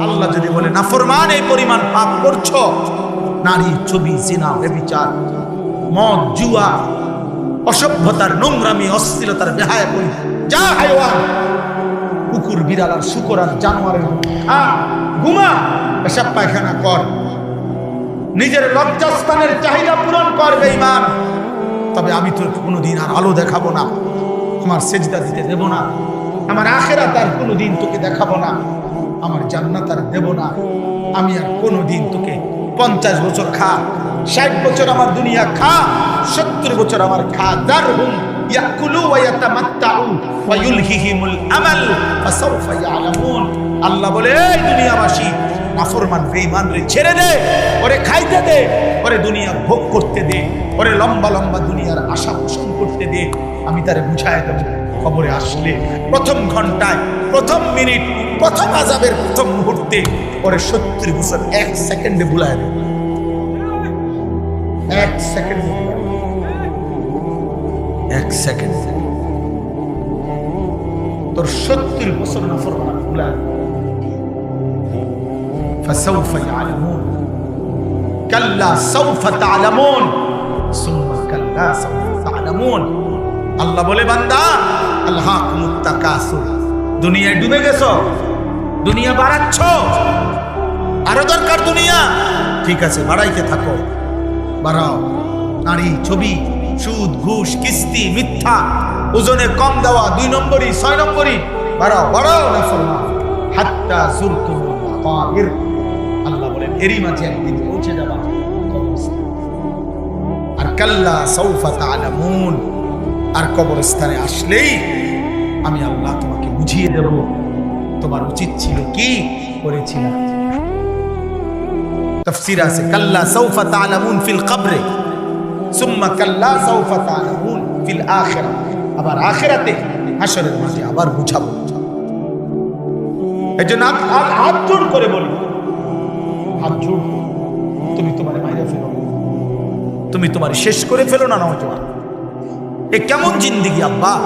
আল্লাহ যদি বলে, নাফরমান, এই পরিমাণ পাপ করছ? নারী, ছবি, জিনা বেবিচার মদ, জুয়া, অসভ্যতার, নোংরামি অস্থিরতার বেহায় বই যা হাইওয়ান, কুকুর, বিড়াল আর শুকর আর জানোয়ারের খা ঘুমা, পেশাব পায়খানা কর। নিজের লজ্জাস্থানের চাহিদা পূরণ কর, বেঈমান। তবে আমি তোর কোনোদিন আর আলো দেখাবো না, আমার সেজদা দিতে দেব না, আমার আখেরাত আর কোনোদিন তোকে দেখাবো না। আমার জান্নাত আর দেব না। আমি আর কোনো দিন তোকে পঞ্চাশ বছর খা, ষাট বছর আমার দুনিয়া খা, সত্তর বছর আমার খা। দার হুম আল্লাহ বলে, এই দুনিয়াবাসী, নাফরমান, বেঈমান রে, ছেড়ে দে, ওরে খাইতে দে, ওরে দুনিয়া ভোগ করতে দে, ওরে লম্বা লম্বা দুনিয়ার আশা পোষণ করতে দে। আমি তারে বুঝায় দেব, খবরে আসলে প্রথম ঘন্টায়, প্রথম মিনিট প্রথম আজাবের প্রথম মুহূর্তে ওরে সত্তর বছর এক সেকেন্ডে বুলায় দেব এক সেকেন্ড এক সেকেন্ড তোর সত্তর বছর নাফরমান বুলায় দেব فسوف يعلمون كلا سوف تعلمون ثم كلا سوف تعلمون আল্লাহ বলে বান্দা আল্লাহ মুত্তাকাসুর দুনিয়ায় ডুবে গেছো দুনিয়া বাড়াচ্ছ? আরও দরকার দুনিয়া? ঠিক আছে, বাড়াইতে থাকো। বাড়াও। নারী, ছবি, সুদ, ঘুষ, কিস্তি, মিথ্যা, ওজনে কম দেওয়া, দুই নম্বরই, ছয় নম্বরই। বাড়াও বাড়াও না হাত্তা মাকাবির আল্লাহ বলেন, এরই মাঝে একদিন পৌঁছে যাবা। আর কাল্লা সৌফা তালামুন। আর কবরস্থানে আসলেই আমি আল্লাহ তোমাকে বুঝিয়ে দেব। তোমার উচিত ছিল কি করেছিলাম তফসির আছে, কাল্লা তালামুন ফিল কবরে, সুম্মা কাল্লা তালামুন ফিল আবার আখিরাতে হাসরের আবার বুঝাবো। এই জন্য হাত- জোর করে বলি। হাত জোর তুমি তোমার ফেলো। তুমি তোমার শেষ করে ফেলো না নজওয়ান এ কেমন জিন্দিগি, আব্বা?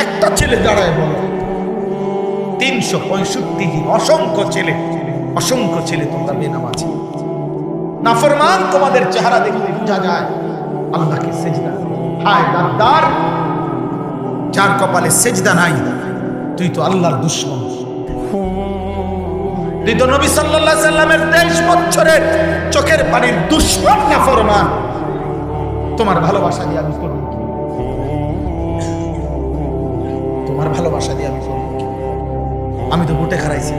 একটা ছেলে দাঁড়ায় বলো। তিনশো পঁয়ষট্টি অসংখ্য ছেলে অসংখ্য ছেলে তোমরা বেনামাজি নাফরমান তোমাদের চেহারা দেখলে বোঝা যায়, আল্লাহকে সেজদা হায় গাদ্দার, যার কপালে সেজদা নাই, তুই তো আল্লাহর দুশ্মন। তুই তো নবী সাল্লাল্লাহু সাল্লামের তেইশ বছরের চোখের পানির দুশ্মন না ফরমান তোমার ভালোবাসা দিয়ে আমি করব তোমার ভালোবাসা দিয়ে আমি করব? আমি তো বুটে খারাইছি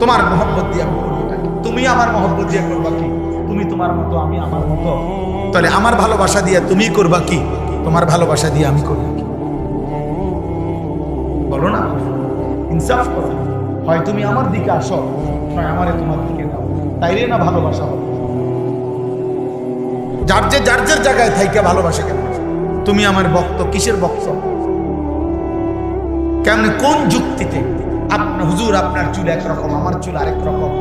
তোমার মহব্বত দিয়ে তুমি আমার মহব্বত দিয়ে করবা কি? তুমি তোমার মতো, আমি আমার মতো। তাহলে আমার ভালোবাসা দিয়ে তুমি করবা কি? তোমার ভালোবাসা দিয়ে আমি করব কি? বলো না ইনসাফ করো। হয় তুমি আমার দিকে আসো, নয় আমারে তোমার দিকে দাও তাইলে না ভালোবাসা হবে? যার যে যার যার জায়গায় থাইকে ভালোবাসা কেন? তুমি আমার বক্ত কিসের বক্ত কেমন কোন যুক্তিতে? আপনার হুজুর, আপনার চুল একরকম আমার চুল আরেক রকম।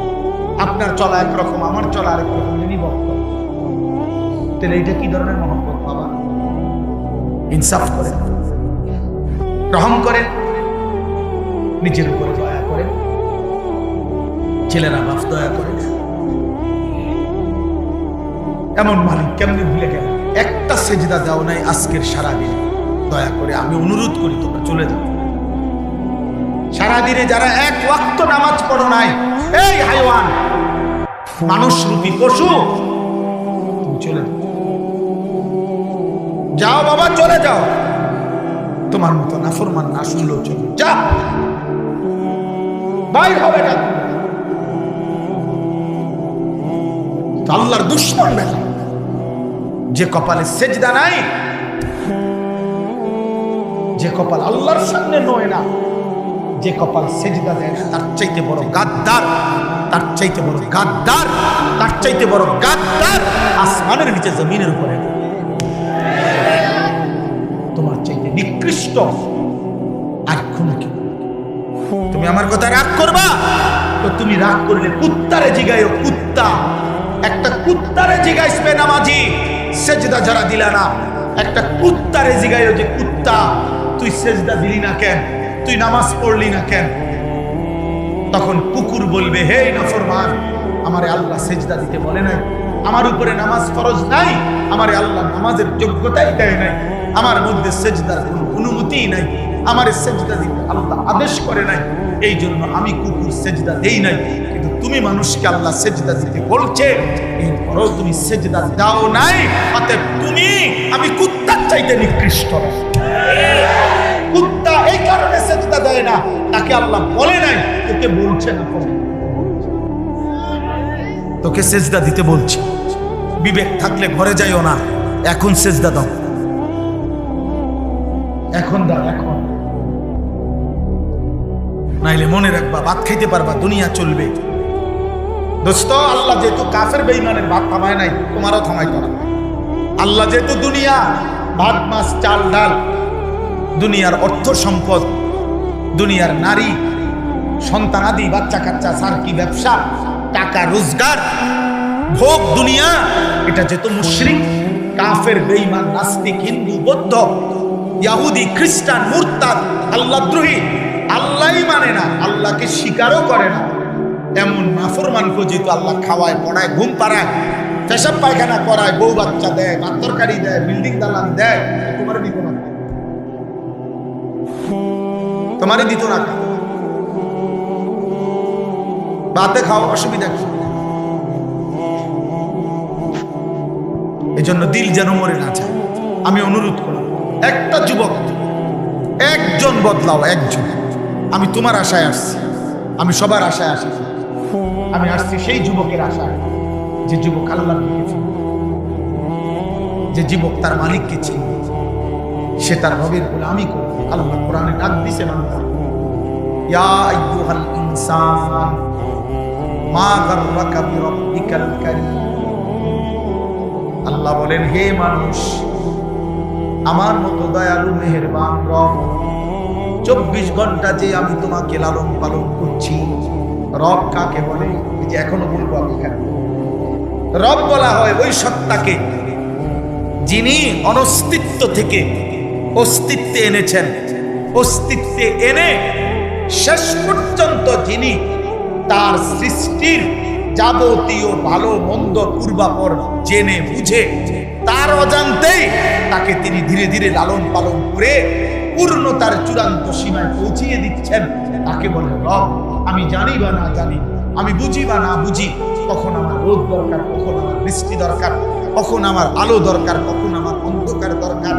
আপনার চলা একরকম আমার চলা আরেক রকম। যিনি বক্ত তাহলে এটা কি ধরনের মহব্বত, বাবা? ইনসাফ করেন। রহম করেন। নিজের উপরে দয়া করেন। ছেলেরা বাপ দয়া করেন। এমন মালিক কেমনি ভুলে গেল একটা সেজদা দাও নাই আজকের সারাদিন। দয়া করে আমি অনুরোধ করি, তোমরা চলে যাও। সারাদিনে যারা এক ওয়াক্ত নামাজ পড়ো নাই, এই হাইওয়ান। মানুষ রূপী পশু। চলে যাও। বাবা, চলে যাও। তোমার মতো নাফরমান না শুনলেও চলবে যা। বাইর হবে না। আল্লাহর দুশ্মন বেলা যে কপালে সেজদা নাই, যে কপাল আল্লাহর সামনে নয় না। যে কপাল সেজদা দেয়, তার চাইতে বড় গাদ্দার, তার চাইতে বড় গাদ্দার, তার চাইতে বড় গাদ্দার আসমানের নিচে জমিনের উপরে। তোমার চাইতে নিকৃষ্ট আর কোনো তুমি আমার কথা রাগ করবা? তো তুমি রাগ করলে কুত্তারে জিগাইও কুত্তা। একটা কুত্তারে জিগাইসবে নামাজি, সেজদা যারা দিলা না, একটা কুত্তারে জিগাইও যে কুত্তা। তুই সেজদা দিলি না কেন? তুই নামাজ পড়লি না কেন? তখন কুকুর বলবে, হে নাফরমান, আমারে আল্লাহ সেজদা দিতে বলে নাই। আমার উপরে নামাজ ফরজ নাই, আমারে আল্লাহ নামাজের যোগ্যতাই দেয় নাই। আমার মধ্যে সেজদার কোনো অনুমতিই নাই। আমার সেজদা দিতে আল্লাহ আদেশ করে নাই। এই জন্য আমি কুকুর সেজদা দেই নাই। কিন্তু তুমি মানুষকে আল্লাহ সেজদা দিতে বলছে, এরপরও তুমি সেজদা দাও নাই। অতএব তুমি, আমি কুত্তার চাইতে নিকৃষ্ট কুত্তা এই কারণে সেজদা দেয় না। তাকে আল্লাহ বলে নাই, তোকে বলছে না তোকে সেজদা দিতে বলছি। বিবেক থাকলে ঘরে যাইও না, এখন সেজদা দাও। এখন দাও, এখন। নাইলে মনে রাখবা, ভাত খাইতে পারবা, দুনিয়া চলবে। দোস্ত, আল্লাহ যেহেতু কাফের বেইমানের ভাত থামায় নাই, তোমারও থামাইতো না। আল্লাহ যেহেতু দুনিয়া, ভাত, মাছ, চাল, ডাল দুনিয়ার অর্থ সম্পদ, দুনিয়ার নারী সন্তানাদি বাচ্চা কাচ্চা, সার্কি ব্যবসা, টাকা রোজগার, ভোগ দুনিয়া, এটা যেত মুশরিক, কাফের, বেঈমান, নাস্তিক, হিন্দু, বৌদ্ধ, ইয়াহুদি, খ্রিস্টান, মুরতাদ আল্লাহদ্রোহী আল্লাহই মানে না, আল্লাহকে স্বীকারও করে না। এমন নাফরমানকে যেহেতু আল্লাহ খাওয়ায়, পড়ায়, ঘুম পাড়ায়, পেশাব পায়খানা করায়, বউ বাচ্চা দেয়, ভাত তরকারি দেয়, বিল্ডিং দালান দেয়, তোমার দিত না তোমারে দিত না। ভাতে খাও অসুবিধা কি? এই জন্য দিল যেন মরে না যায়। আমি অনুরোধ করি একটা যুবক, একজন বদলাও, একজন। আমি তোমার আশায় আসছি, আমি সবার আশায় আসি আমি আসছি সেই যুবকের আশায়, যে যুবক আল্লাহ যে যুবক তার মালিককে চিনি সে তার রবের গোলামি করবে আল্লাহ কোরআনে ডাক দিছে আল্লাহ বলেন, হে মানুষ, আমার মতো দয়ালু, মেহেরবান রব, চব্বিশ ঘণ্টা যে আমি তোমাকে লালন পালন করছি, রব কাকে বলে? যে এখনও বলব আমি এখানে। রব বলা হয় ওই সত্তাকে যিনি অনস্তিত্ব থেকে অস্তিত্বে এনেছেন। অস্তিত্বে এনে শেষ পর্যন্ত যিনি তার সৃষ্টির যাবতীয় ভালো, মন্দ, পূর্বাপর জেনে বুঝে তার অজান্তেই তাকে তিনি ধীরে ধীরে লালন পালন করে পূর্ণ তার চূড়ান্ত সীমায় পৌঁছিয়ে দিচ্ছেন। তাকে বলে, রব, আমি জানি বা না জানি, আমি বুঝি বা না বুঝি, কখন আমার রোদ দরকার, কখন আমার বৃষ্টি দরকার, কখন আমার আলো দরকার, কখন আমার অন্ধকার দরকার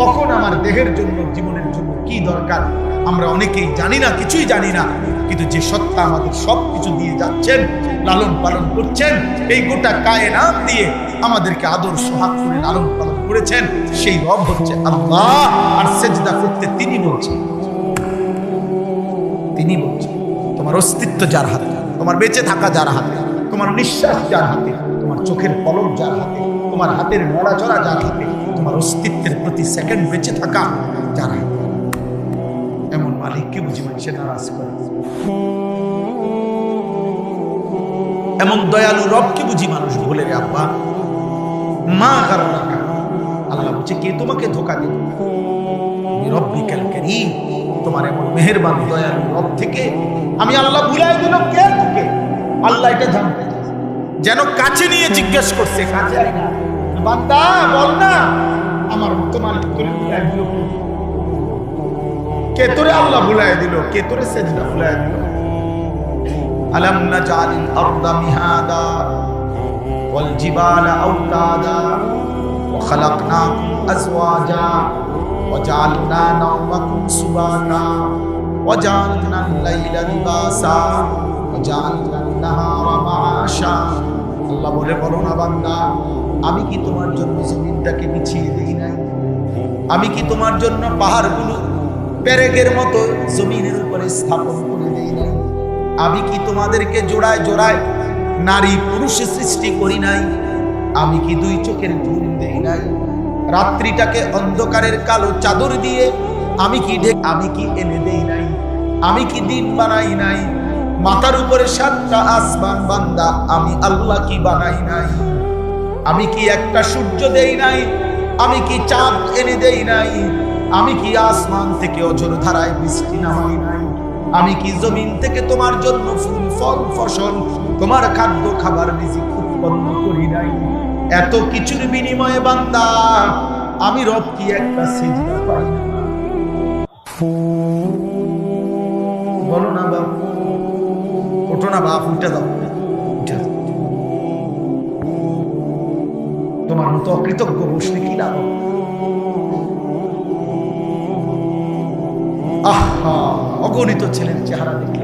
কখন আমার দেহের জন্য, জীবনের জন্য কি দরকার? আমরা অনেকেই জানি না, কিছুই জানি না। কিন্তু যে সত্তা আমাদের সব কিছু দিয়ে যাচ্ছেন, লালন পালন করছেন, এই গোটা কায়নাত দিয়ে আমাদেরকে আদর সোহাগ করে লালন পালন করেছেন, সেই রব হচ্ছে আল্লাহ। আর সেজদা করতে তিনি বলছেন তিনি বলছেন, তোমার অস্তিত্ব যার হাতে, তোমার বেঁচে থাকা যার হাতে, তোমার নিঃশ্বাস যার হাতে, তোমার চোখের পলক যার হাতে তোমার হাতের নড়াচড়া যার হাতে তোমার অস্তিত্বের প্রতি সেকেন্ড বেঁচে থাকা যার এমন মালিককে বুঝি মানুষের নারাজ করে এমন দয়ালু রবকে বুঝি মানুষ ভুলে রে আব্বা? মা কারণ আল্লাহ বলছে, কে তোমাকে ধোকা দিল রব্বিকাল কারীম, তোমার এমন মেহেরবান দয়ালু রব থেকে আমি আল্লাহ ভুলাই দিল কে তোকে? আল্লাহ এটা জানতে যেন কাছে নিয়ে জিজ্ঞেস করছে, কাছে না বান্দা বল না আমার মতো মালিক তোরে ভুলাই দিল। কে তোরে আল্লাহ ভুলাই দিল? কে তোরে সেজদা ভুলাই দিল? আলাম না জালিল আরদা মিহাদা ওয়াল জিবালা আওতাদা ওয়া খালাকনাকুম আজওয়াজা ওয়া জাআলনা নাওমাকুম সুবানা ওয়া জাআলনা আল-লাইলা লিবাসা ওয়া জাআলনা আন-নাহারা মাআশা। আল্লাহ বলে, বলো না বান্দা আমি কি তোমার জন্য জমিনটাকে বিছিয়ে দিই নাই? আমি কি তোমার জন্য পাহাড়গুলো পেরেকের মতো জমিনের উপরে স্থাপন করে দেই নাই? আমি কি তোমাদেরকে জোড়ায় জোড়ায় নারী পুরুষে সৃষ্টি করি নাই? আমি কি দুই চোখের ঘুম দেই নাই? রাত্রিটাকে অন্ধকারের কালো চাদর দিয়ে আমি কি ঢেক, আমি কি এনে দেই নাই? আমি কি দিন বানাই নাই? মাথার উপরে সাতটা আসমান বান্দা, আমি আল্লাহ কি বানাই নাই? আমি কি একটা সূর্য দেই নাই? আমি কি চাঁদ এনে দেই নাই? আমি কি আসমান থেকে অজর ধারায় বৃষ্টি নামাই নাই? আমি কি জমিন থেকে তোমার জন্য ফুল, ফল, ফসল, তোমার খাদ্য, খাবার, রিজিক উৎপন্ন করি নাই? এত কিছুর বিনিময়ে বান্দা, আমি রব কি একটা সিজদা পাই বলো না বাপ, ওঠো না বাপ, উঠে দাও তোমার মতো অকৃতজ্ঞ বসলে কি লাভ? আহা অগণিত ছেলের চেহারা দেখলে